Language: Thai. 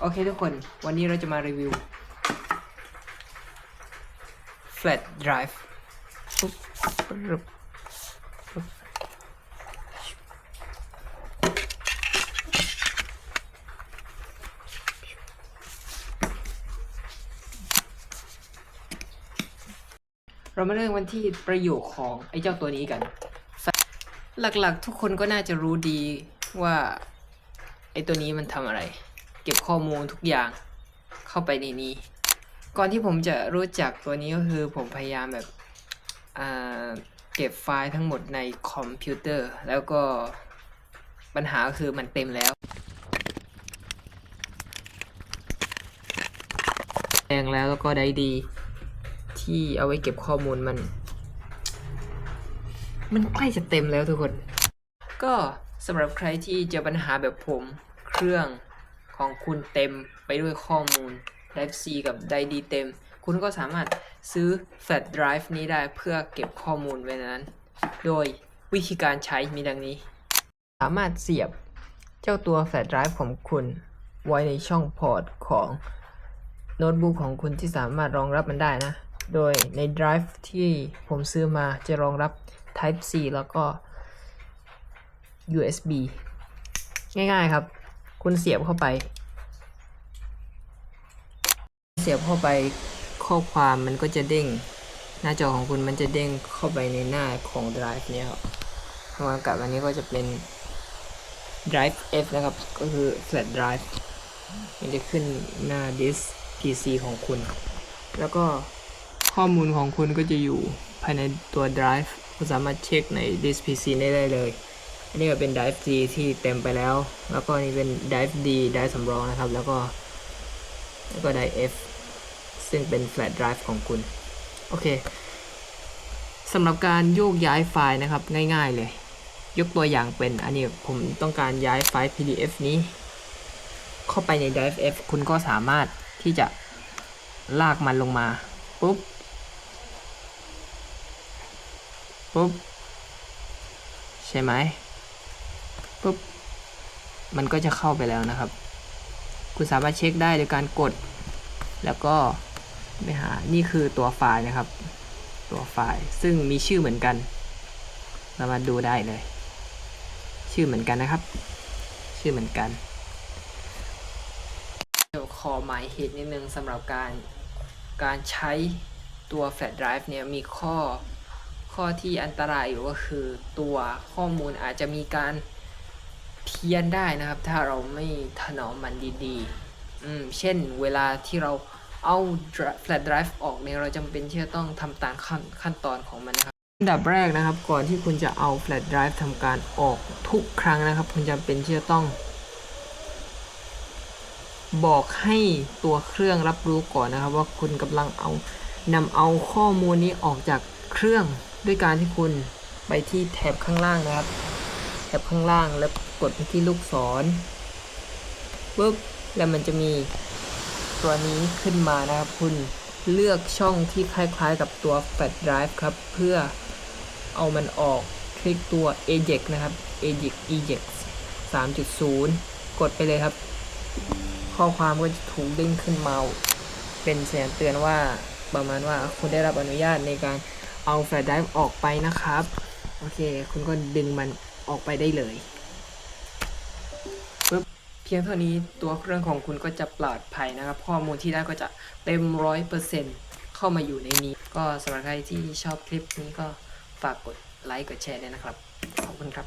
โอเคทุกคน วันนี้เราจะมารีวิว flash drive เรามาเริ่มกันที่ประโยชน์ของไอ้เจ้าตัวนี้กัน หลักๆทุกคนก็น่าจะรู้ดีว่าไอ้ตัวนี้มันทำอะไร เก็บข้อมูลทุกอย่างเข้าไปในนี้ ก่อนที่ผมจะรู้จักตัวนี้ก็คือผมพยายามแบบเก็บไฟล์ทั้งหมดในคอมพิวเตอร์ แล้วก็ปัญหาก็คือมันเต็มแล้วแรงแล้วแล้วก็ได้ดี ที่เอาไว้เก็บข้อมูลมัน มันใกล้จะเต็มแล้วทุกคน ก็สำหรับใครที่เจอปัญหาแบบผมเครื่อง ของคุณเต็มไปด้วยข้อมูล Drive C กับ Drive D เต็ม คุณก็สามารถซื้อ Flash Drive นี้ได้เพื่อเก็บข้อมูลไว้ในนั้น โดยวิธีการใช้มีดังนี้ สามารถเสียบเจ้าตัว Flash Drive ของคุณ ไว้ในช่องพอร์ตของโน้ตบุ๊กของคุณที่สามารถรองรับมันได้นะ โดยใน Drive ที่ผมซื้อมาจะรองรับ Type C แล้วก็ USB ง่ายๆครับ คุณเสียบเข้าไป เสียบเข้าไปข้อความมันก็จะเด้ง หน้าจอของคุณมันจะเด้งเข้าไปในหน้าของ Drive เนี่ยครับมากับอันนี้ก็จะเป็น Drive F นะครับ ก็คือ Flash Drive มันจะขึ้นหน้า Disk PC ของคุณ แล้วก็ข้อมูลของคุณก็จะอยู่ภายในตัว Drive คุณสามารถเช็คใน Disk PC ได้เลย อันนี้ก็เป็น Drive C ที่เต็มไปแล้ว แล้วก็นี่เป็น Drive D Drive สำรองนะครับ แล้วก็ แล้วก็ Drive F ซึ่งเป็น Flash Drive ของคุณ โอเคสำหรับการโยกย้ายไฟล์นะครับง่ายๆเลย ยกตัวอย่างเป็นอันนี้ผมต้องการย้ายไฟล์ PDF นี้ เข้าไปใน Drive F คุณก็สามารถที่จะลากมันลงมาปุ๊บปุ๊บ ใช่ไหม ปุ๊บมันก็จะเข้าไปแล้วนะครับ คุณสามารถเช็คได้โดยการกด แล้วก็ไปหานี่คือตัวไฟล์นะครับ ตัวไฟล์ซึ่งมีชื่อเหมือนกันเรามาดูได้เลย ชื่อเหมือนกันนะครับ ชื่อเหมือนกันเดี๋ยวขอหมายเหตุนิดนึงสำหรับการการใช้ตัว Flash Drive เนี่ยมีข้อข้อที่อันตรายอยู่ก็คือตัวข้อมูลอาจจะมีการ เพี้ยนได้นะครับ ถ้าเราไม่ถนอมมันดีๆอืมเช่นเวลาที่เราเอา flash drive ออกเนี่ยเราจำเป็นที่จะต้องทำตามขั้นขั้นตอนของมันนะครับอันดับแรกนะครับ ก่อนที่คุณจะเอา flash drive ทำการออกทุกครั้งนะครับ คุณจำเป็นที่จะต้อง บอกให้ตัวเครื่องรับรู้ก่อนนะครับ ว่าคุณกำลังเอานำเอาข้อมูลนี้ออกจากเครื่องด้วยการที่คุณไปที่แถบข้างล่างนะครับ แถบข้างล่างแล้ว กดไปที่ลูกศรปุ๊บแล้วมันจะมีตัวนี้ขึ้นมานะครับคุณเลือกช่องที่คล้ายๆ กับตัว Flash Drive ครับ เพื่อเอามันออกคลิกตัว eject นะครับ eject eject 3.0 กดไปเลยครับ ข้อความก็จะถูกด้งขึ้นมา เป็นเสียงเตือนว่าประมาณว่าคุณได้รับอนุญาตในการเอาแฟลชไดรฟ์ออกไปนะครับ โอเค คุณก็ดึงมันออกไปได้เลย พียงเท่านี้ตัวเครื่องของคุณก็จะปลอดภัยนะครับ ข้อมูลที่ได้ก็จะเต็มร้อยเปอร์เซ็นต์เข้ามาอยู่ในนี้ ก็สำหรับใครที่ชอบคลิปนี้ก็ฝากกดไลค์กดแชร์ด้วยนะครับ ขอบคุณครับ